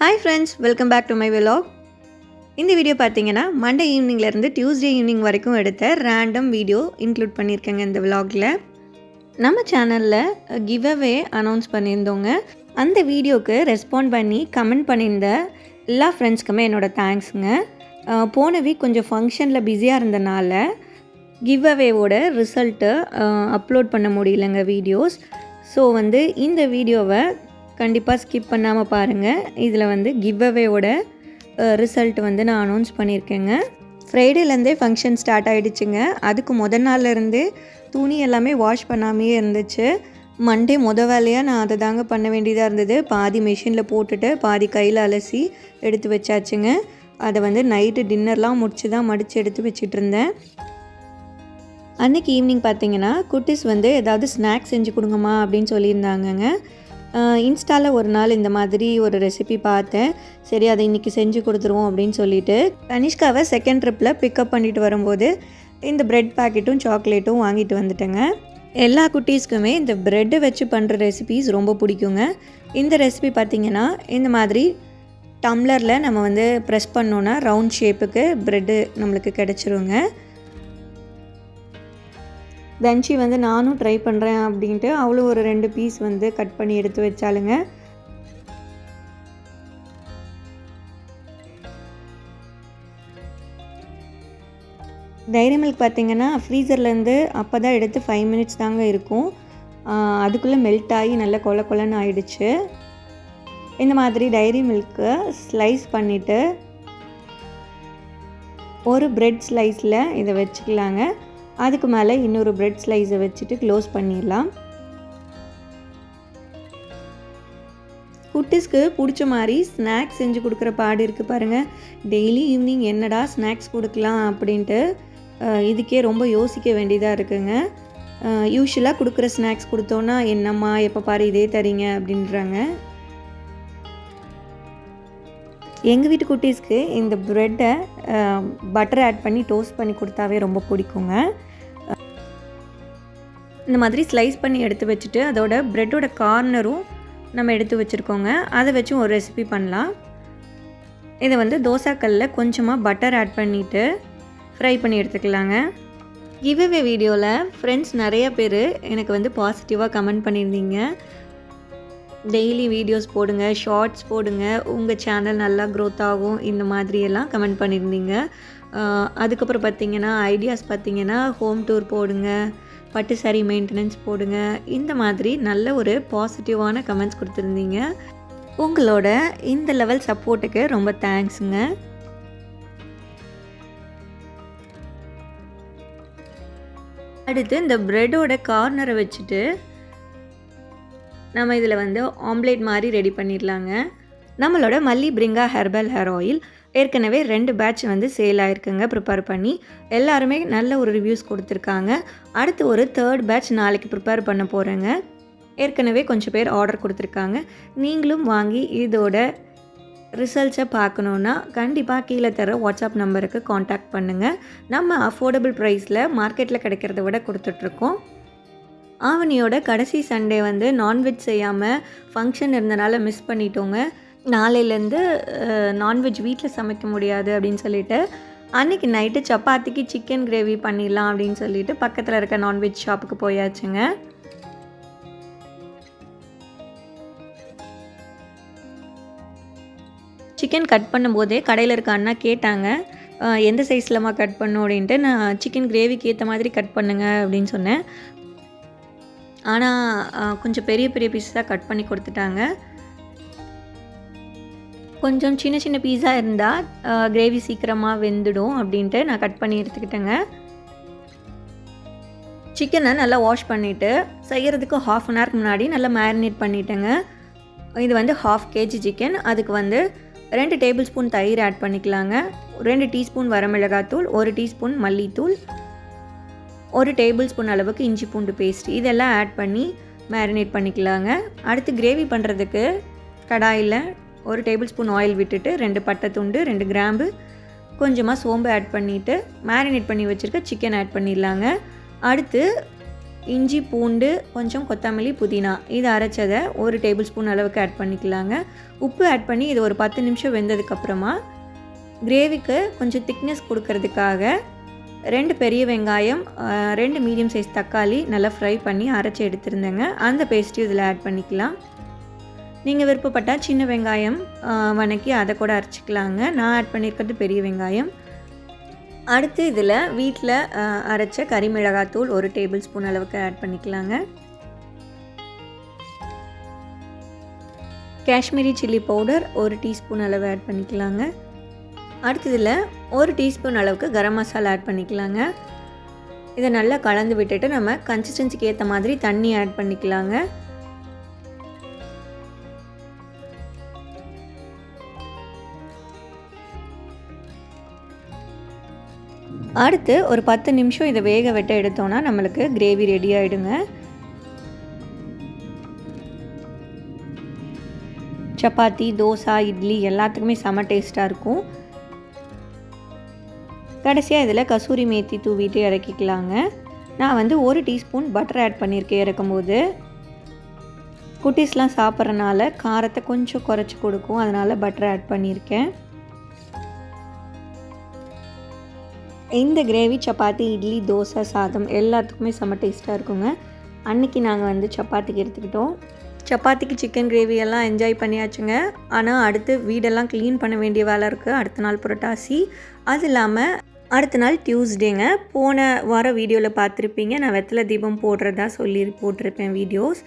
Hi friends welcome back to my vlog இந்த video பார்த்தீங்கன்னா Monday ஈவினிங்லேருந்து டியூஸ்டே ஈவினிங் வரைக்கும் எடுத்த ரேண்டம் வீடியோ இன்க்ளூட் பண்ணியிருக்கேங்க இந்த விலாகில் நம்ம சேனலில் கிவ் அவே அனௌன்ஸ் பண்ணியிருந்தோங்க. அந்த வீடியோக்கு ரெஸ்பாண்ட் பண்ணி கமெண்ட் பண்ணியிருந்த எல்லா ஃப்ரெண்ட்ஸ்க்குமே என்னோடய தேங்க்ஸுங்க போன வீக் கொஞ்சம் ஃபங்க்ஷனில் பிஸியாக இருந்தனால கிவ் அவேவோட ரிசல்ட்டு அப்லோட் பண்ண முடியலங்க வீடியோஸ் ஸோ வந்து இந்த வீடியோவை கண்டிப்பாக ஸ்கிப் பண்ணாமல் பாருங்கள் இதில் வந்து கிவ் அவேவோட ரிசல்ட் வந்து நான் அனௌன்ஸ் பண்ணியிருக்கேங்க ஃப்ரைடேலேருந்தே ஃபங்க்ஷன் ஸ்டார்ட் ஆகிடுச்சுங்க அதுக்கு முத நாள்லேருந்து துணி எல்லாமே வாஷ் பண்ணாமையே இருந்துச்சு. மண்டே முத வேலையாக நான் அதை தாங்க பண்ண வேண்டியதாக இருந்தது. பாதி மிஷினில் போட்டுட்டு பாதி கையில் அலசி எடுத்து வச்சாச்சுங்க. அதை வந்து நைட்டு டின்னர்லாம் முடிச்சு தான் மடித்து எடுத்து வச்சிட்டு இருந்தேன் அன்றைக்கி ஈவினிங் பார்த்தீங்கன்னா குட்டீஸ் வந்து ஏதாவது ஸ்நாக்ஸ் செஞ்சு கொடுங்கம்மா அப்படின்னு சொல்லியிருந்தாங்கங்க. இன்ஸ்டாவில் ஒரு நாள் இந்த மாதிரி ஒரு ரெசிபி பார்த்தேன். சரி அதை இன்றைக்கி செஞ்சு கொடுத்துருவோம் அப்படின்னு சொல்லிட்டு தனிஷ்காவை செகண்ட் ட்ரிப்பில் பிக்கப் பண்ணிட்டு வரும்போது இந்த பிரெட் பாக்கெட்டும் சாக்லேட்டும் வாங்கிட்டு வந்துட்டேங்க. எல்லா குட்டீஸ்க்குமே இந்த ப்ரெட்டை வச்சு பண்ணுற ரெசிபிஸ் ரொம்ப பிடிக்குங்க. இந்த ரெசிபி பார்த்திங்கன்னா இந்த மாதிரி டம்ளரில் நம்ம வந்து ப்ரெஸ் பண்ணோன்னா ரவுண்ட் ஷேப்புக்கு ப்ரெட்டு நம்மளுக்கு கிடச்சிருங்க. தன்ஷி வந்து நானும் ட்ரை பண்ணுறேன் அப்படின்ட்டு அவளும் ஒரு ரெண்டு பீஸ் வந்து கட் பண்ணி எடுத்து வச்சாளுங்க. டைரி மில்க் பார்த்தீங்கன்னா ஃப்ரீசர்லேருந்து அப்போ தான் எடுத்து ஃபைவ் மினிட்ஸ் தாங்க இருக்கும். அதுக்குள்ளே மெல்ட் ஆகி நல்லா கொல கொலன்னு ஆயிடுச்சு. இந்த மாதிரி டைரி மில்க்கு ஸ்லைஸ் பண்ணிவிட்டு ஒரு ப்ரெட் ஸ்லைஸில் இதை வச்சுக்கலாங்க. அதுக்கு மேலே இன்னொரு பிரெட் ஸ்லைஸை வச்சுட்டு க்ளோஸ் பண்ணிடலாம். குட்டிஸ்க்கு பிடிச்ச மாதிரி ஸ்நாக்ஸ் செஞ்சு கொடுக்குற பாடு இருக்குது பாருங்கள் டெய்லி ஈவினிங் என்னடா ஸ்நாக்ஸ் கொடுக்கலாம் அப்படின்ட்டு இதுக்கே ரொம்ப யோசிக்க வேண்டியதாக இருக்குங்க. யூஸ்வலாக கொடுக்குற ஸ்நாக்ஸ் கொடுத்தோன்னா என்னம்மா எப்போ பாரு இதே தரீங்க அப்படின்றாங்க. எங்கள் வீட்டு குட்டீஸ்க்கு இந்த ப்ரெட்டை பட்டர் ஆட் பண்ணி டோஸ்ட் பண்ணி கொடுத்தாவே ரொம்ப பிடிக்குங்க. இந்த மாதிரி ஸ்லைஸ் பண்ணி எடுத்து வச்சுட்டு அதோட ப்ரெட்டோட கார்னரும் நம்ம எடுத்து வச்சுருக்கோங்க. அதை வச்சும் ஒரு ரெசிபி பண்ணலாம். இதை வந்து தோசாக்கல்லில் கொஞ்சமாக பட்டர் ஆட் பண்ணிவிட்டு ஃப்ரை பண்ணி எடுத்துக்கலாங்க. கிவ்அவே வீடியோவில் ஃப்ரெண்ட்ஸ் நிறைய பேர் எனக்கு வந்து பாசிட்டிவாக கமெண்ட் பண்ணியிருந்தீங்க. டெய்லி வீடியோஸ் போடுங்க ஷார்ட்ஸ் போடுங்க உங்கள் சேனல் நல்லா க்ரோத் ஆகும் இந்த மாதிரியெல்லாம் கமெண்ட் பண்ணியிருந்தீங்க. அதுக்கப்புறம் பார்த்தீங்கன்னா ஐடியாஸ் பார்த்தீங்கன்னா ஹோம் டூர் போடுங்க பட்டு சாரி மெயின்டெனன்ஸ் போடுங்க இந்த மாதிரி நல்ல ஒரு பாசிட்டிவான கமெண்ட்ஸ் கொடுத்துருந்தீங்க. உங்களோட இந்த லெவல் சப்போர்ட்டுக்கு ரொம்ப தேங்க்ஸுங்க அடுத்து இந்த ப்ரெட்டோட கார்னரை வச்சுட்டு நம்ம இதில் வந்து ஆம்லேட் மாதிரி ரெடி பண்ணிடலாங்க. நம்மளோட மல்லி பிரிங்கா ஹெர்பல் ஹேர் ஆயில் ஏற்கனவே ரெண்டு பேட்ச் வந்து சேல் ஆயிருக்குங்க ப்ரிப்பேர் பண்ணி. எல்லாருமே நல்ல ஒரு ரிவ்யூஸ் கொடுத்துருக்காங்க. அடுத்து ஒரு தேர்ட் பேட்ச் நாளைக்கு ப்ரிப்பேர் பண்ண போகிறேங்க ஏற்கனவே கொஞ்சம் பேர் ஆர்டர் கொடுத்துருக்காங்க. நீங்களும் வாங்கி இதோட ரிசல்ட்ஸை பார்க்கணுன்னா கண்டிப்பாக கீழே தர வாட்ஸ்அப் நம்பருக்கு காண்டாக்ட் பண்ணுங்கள் நம்ம அஃபோர்டபுள் ப்ரைஸில் மார்க்கெட்டில் கிடைக்கிறத விட கொடுத்துட்ருக்கோம் ஆவணியோட கடைசி சண்டே வந்து நான்வெஜ் செய்யாமல் ஃபங்க்ஷன் இருந்தனால மிஸ் பண்ணிட்டோங்க. நாளையிலேருந்து நான்வெஜ் வீட்டில் சமைக்க முடியாது அப்படின்னு சொல்லிட்டு அன்றைக்கி நைட்டு சப்பாத்திக்கு சிக்கன் கிரேவி பண்ணிடலாம் அப்படின்னு சொல்லிட்டு பக்கத்தில் இருக்க நான்வெஜ் ஷாப்புக்கு போயாச்சுங்க. சிக்கன் கட் பண்ணும்போதே கடையில் இருக்க அண்ணா கேட்டாங்க எந்த சைஸ்லம்மா கட் பண்ணும்? அப்படின்ட்டு நான் சிக்கன் கிரேவிக்கு ஏற்ற மாதிரி கட் பண்ணுங்க அப்படின்னு சொன்னேன். ஆனால் கொஞ்சம் பெரிய பெரிய பீஸாக கட் பண்ணி கொடுத்துட்டாங்க. கொஞ்சம் சின்ன சின்ன பீஸா இருந்தால் கிரேவி சீக்கிரமாக வெந்துடும் அப்படின்ட்டு நான் கட் பண்ணி எடுத்துக்கிட்டேங்க. சிக்கனை நல்லா வாஷ் பண்ணிவிட்டு செய்கிறதுக்கு ஹாஃப் அன் ஹவருக்கு முன்னாடி நல்லா மேரினேட் பண்ணிட்டேங்க. இது வந்து ஹாஃப் கேஜி சிக்கன் அதுக்கு வந்து ரெண்டு டேபிள் ஸ்பூன் தயிர் ஆட் பண்ணிக்கலாங்க. ரெண்டு டீஸ்பூன் வரமிளகாத்தூள் ஒரு டீஸ்பூன் மல்லித்தூள் ஒரு டேபிள் ஸ்பூன் அளவுக்கு இஞ்சி பூண்டு பேஸ்ட் இதெல்லாம் ஆட் பண்ணி மேரினேட் பண்ணிக்கலாங்க. அடுத்து கிரேவி பண்ணுறதுக்கு கடாயில் ஒரு டேபிள் ஸ்பூன் ஆயில் விட்டுட்டு ரெண்டு பட்டை துண்டு ரெண்டு கிராம்பு கொஞ்சமாக சோம்பு ஆட் பண்ணிவிட்டு மேரினேட் பண்ணி வச்சுருக்க சிக்கன் ஆட் பண்ணிடலாங்க. அடுத்து இஞ்சி பூண்டு கொஞ்சம் கொத்தமல்லி புதினா இது அரைச்சதை ஒரு டேபிள் ஸ்பூன் அளவுக்கு ஆட் பண்ணிக்கலாங்க. உப்பு ஆட் பண்ணி இது ஒரு பத்து நிமிஷம் வெந்ததுக்கப்புறமா கிரேவிக்கு கொஞ்சம் திக்னஸ் கொடுக்கறதுக்காக ரெண்டு பெரிய வெங்காயம் ரெண்டு மீடியம் சைஸ் தக்காளி நல்லா ஃப்ரை பண்ணி அரைச்சி எடுத்துருந்தேங்க. அந்த பேஸ்ட்டையும் இதில் ஆட் பண்ணிக்கலாம். நீங்கள் விருப்பப்பட்டால் சின்ன வெங்காயம் வணக்கி வதக்கி அதை கூட அரைச்சிக்கலாங்க. நான் ஆட் பண்ணியிருக்கிறது பெரிய வெங்காயம். அடுத்து இதில் வீட்டில் அரைச்ச கறி மிளகாத்தூள் ஒரு டேபிள் ஸ்பூன் அளவுக்கு ஆட் பண்ணிக்கலாங்க. காஷ்மீரி சில்லி பவுடர் ஒரு டீஸ்பூன் அளவு ஆட் பண்ணிக்கலாங்க. அடுத்ததில் ஒரு டீஸ்பூன் அளவுக்கு கரம் மசாலா ஆட் பண்ணிக்கலாங்க. இதை நல்லா கலந்து விட்டுட்டு நம்ம கன்சிஸ்டன்சிக்கு ஏற்ற மாதிரி தண்ணி ஆட் பண்ணிக்கலாங்க. அடுத்து ஒரு பத்து நிமிஷம் இதை வேக வெட்ட எடுத்தோன்னா நம்மளுக்கு கிரேவி ரெடி ஆகிடுங்க சப்பாத்தி தோசை இட்லி எல்லாத்துக்குமே செம டேஸ்ட்டாக இருக்கும். கடைசியாக இதில் கசூரி மேத்தி தூவிட்டு இறக்கிக்கலாங்க. நான் வந்து ஒரு டீஸ்பூன் பட்டர் ஆட் பண்ணியிருக்கேன் இறக்கும்போது. குட்டீஸ்லாம் சாப்பிட்றனால காரத்தை கொஞ்சம் குறைச்சி கொடுக்கும். அதனால் பட்டர் ஆட் பண்ணியிருக்கேன் இந்த கிரேவி சப்பாத்தி இட்லி தோசை சாதம் எல்லாத்துக்குமே செம்ம டேஸ்ட்டாக இருக்குங்க. அன்றைக்கி நாங்கள் வந்து சப்பாத்திக்கு எடுத்துக்கிட்டோம். சப்பாத்திக்கு சிக்கன் கிரேவி எல்லாம் என்ஜாய் பண்ணியாச்சுங்க. ஆனால் அடுத்து வீடெல்லாம் க்ளீன் பண்ண வேண்டிய வேலை இருக்குது அடுத்த நாள் புரட்டாசி. அது இல்லாமல் அடுத்த நாள் டியூஸ்டேங்க போன வாரம் வீடியோவில் பார்த்துருப்பீங்க. நான் வெத்தலை தீபம் போடுறதா சொல்லி போட்டிருப்பேன் வீடியோஸ்.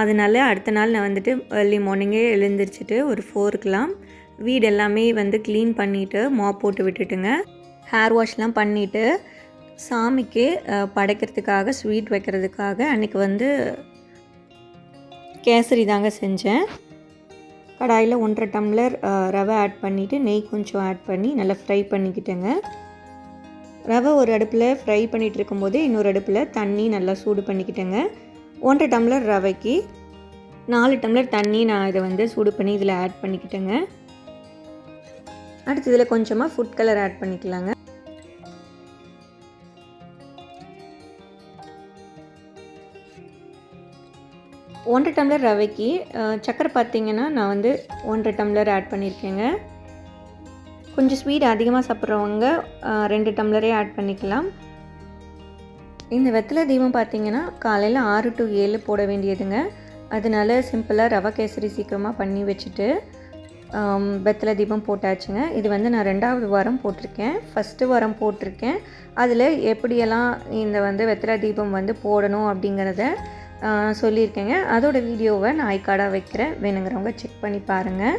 அதனால அடுத்த நாள் நான் வந்துட்டு ஏர்லி மார்னிங்கே எழுந்திரிச்சிட்டு ஒரு ஃபோருக்கெலாம் வீடு எல்லாமே வந்து க்ளீன் பண்ணிவிட்டு மாப் போட்டு விட்டுட்டுங்க. ஹேர் வாஷ்லாம் பண்ணிவிட்டு சாமிக்கு படைக்கிறதுக்காக ஸ்வீட் வைக்கிறதுக்காக அன்றைக்கி வந்து கேசரி தாங்க செஞ்சேன். கடாயில் ஒன்றரை டம்ளர் ரவை ஆட் பண்ணிவிட்டு நெய் கொஞ்சம் ஆட் பண்ணி நல்லா ஃப்ரை பண்ணிக்கிட்டேங்க. ரவை ஒரு அடுப்பில் ஃப்ரை பண்ணிகிட்டு இருக்கும்போது இன்னொரு அடுப்பில் தண்ணி நல்லா சூடு பண்ணிக்கிட்டேங்க. ஒன்றரை டம்ளர் ரவைக்கு நாலு டம்ளர் தண்ணி நான் இதை வந்து சூடு பண்ணி இதில் ஆட் பண்ணிக்கிட்டேங்க. அடுத்து இதில் கொஞ்சமாக ஃபுட் கலர் ஆட் பண்ணிக்கலாங்க. ஒன்றரை டம்ளர் ரவைக்கு சக்கரை பார்த்தீங்கன்னா நான் வந்து ஒன்றரை டம்ளர் ஆட் பண்ணியிருக்கேங்க. கொஞ்சம் ஸ்வீட் அதிகமாக சாப்பிட்றவங்க ரெண்டு டம்ளரே ஆட் பண்ணிக்கலாம். இந்த வெத்தலை தீபம் பார்த்தீங்கன்னா காலையில் ஆறு டு ஏழு போட வேண்டியதுங்க. அதனால சிம்பிளாக ரவை கேசரி சீக்கிரமாக பண்ணி வச்சுட்டு வெத்தலை தீபம் போட்டாச்சுங்க. இது வந்து நான் ரெண்டாவது வாரம் போட்டிருக்கேன். ஃபஸ்ட்டு வாரம் போட்டிருக்கேன். அதில் எப்படியெல்லாம் இந்த வந்து வெத்தலை தீபம் வந்து போடணும் அப்படிங்கிறத சொல்லியிருக்கேங்க. அதோட வீடியோவை நான் ஐக்கார்டாக வைக்கிறேன். வேணுங்கிறவங்க செக் பண்ணி பாருங்கள்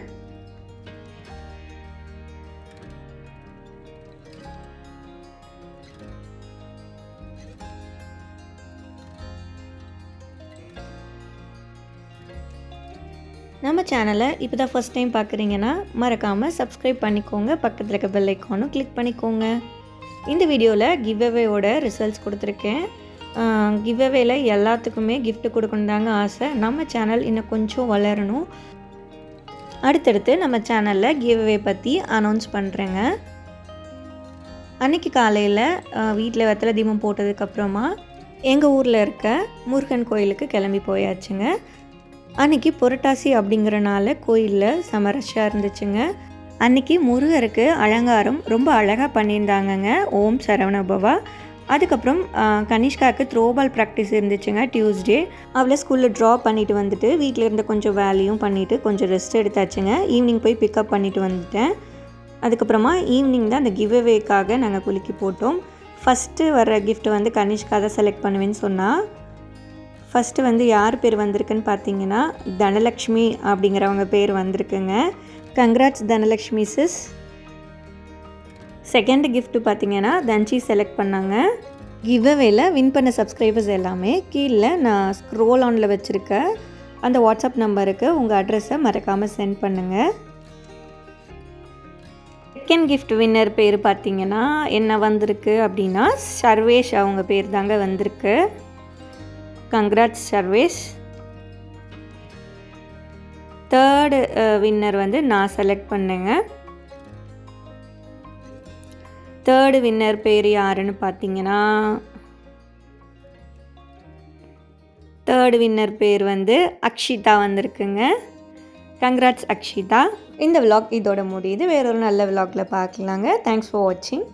நம்ம சேனலை இப்போ தான் ஃபஸ்ட் டைம் பார்க்குறீங்கன்னா மறக்காமல் சப்ஸ்கிரைப் பண்ணிக்கோங்க. பக்கத்தில் இருக்க பெல் ஐக்கானும் கிளிக் பண்ணிக்கோங்க. இந்த வீடியோவில் கிவ் அவேவோட ரிசல்ட்ஸ் கொடுத்துருக்கேன். கிவ் அவேல எல்லாத்துக்குமே கிஃப்ட் கொடுக்கணும் தாங்க ஆசை. நம்ம சேனல் இன்னும் கொஞ்சம் வளரணும். அடுத்தடுத்து நம்ம சேனலில் கிவ் அவே பற்றி அனௌன்ஸ் பண்ணுறேங்க அன்னைக்கு காலையில் வீட்டில் வெத்தலை தீபம் போட்டதுக்கப்புறமா எங்கள் ஊரில் இருக்க முருகன் கோயிலுக்கு கிளம்பி போயாச்சுங்க. அன்னைக்கு புரட்டாசி அப்படிங்கிறனால கோயிலில் சமரஷாக இருந்துச்சுங்க. அன்றைக்கி முருகருக்கு அலங்காரம் ரொம்ப அழகாக பண்ணியிருந்தாங்கங்க ஓம் சரவணபவா அதுக்கப்புறம் கனிஷ்காவுக்கு த்ரோபால் ப்ராக்டிஸ் இருந்துச்சுங்க டியூஸ்டே. அவளை ஸ்கூலில் ட்ராப் பண்ணிவிட்டு வந்துட்டு வீட்டில் இருந்த கொஞ்சம் வேலையும் பண்ணிவிட்டு கொஞ்சம் ரெஸ்ட் எடுத்தாச்சுங்க. ஈவினிங் போய் பிக்கப் பண்ணிவிட்டு வந்துட்டேன். அதுக்கப்புறமா ஈவினிங் தான் அந்த கிவ் அவேக்காக நாங்கள் குலுக்கி போட்டோம். ஃபஸ்ட்டு வர்ற கிஃப்ட் வந்து கனிஷ்கா தான் செலக்ட் பண்ணுவேன்னு சொன்னால் ஃபஸ்ட்டு வந்து யார் பேர் வந்திருக்குன்னு பார்த்தீங்கன்னா தனலக்ஷ்மி அப்படிங்கிறவங்க பேர் வந்திருக்குங்க. Congrats Dhanalakshmi sis second gift பார்த்தீங்கன்னா தன்ஷி செலக்ட் பண்ணாங்க. கிவ்அவேல வின் பண்ண சப்ஸ்கிரைபர்ஸ் எல்லாமே கீழே நான் ஸ்க்ரோல் ஆனில் வச்சுருக்க அந்த வாட்ஸ்அப் நம்பருக்கு உங்கள் அட்ரஸை மறக்காமல் சென்ட் பண்ணுங்கள் செகண்ட் கிஃப்ட் வின்னர் பேர் பார்த்தீங்கன்னா என்ன வந்திருக்கு அப்படின்னா சர்வேஷ் அவங்க பேர் தாங்க வந்திருக்கு. கங்க்ராட்ஸ் சர்வேஷ் தேர்டு வின்னர் வந்து நான் செலக்ட் பண்ணேங்க. தேர்டு வின்னர் பேர் யாருன்னு பார்த்தீங்கன்னா தேர்டு வின்னர் பேர் வந்து அக்ஷிதா வந்திருக்குங்க. கங்க்ராட்ஸ் அக்ஷிதா. இந்த விலாக் இதோட முடியுது. வேறொரு நல்ல விலாகில் பார்க்கலாங்க. தேங்க்ஸ் ஃபார் வாட்சிங்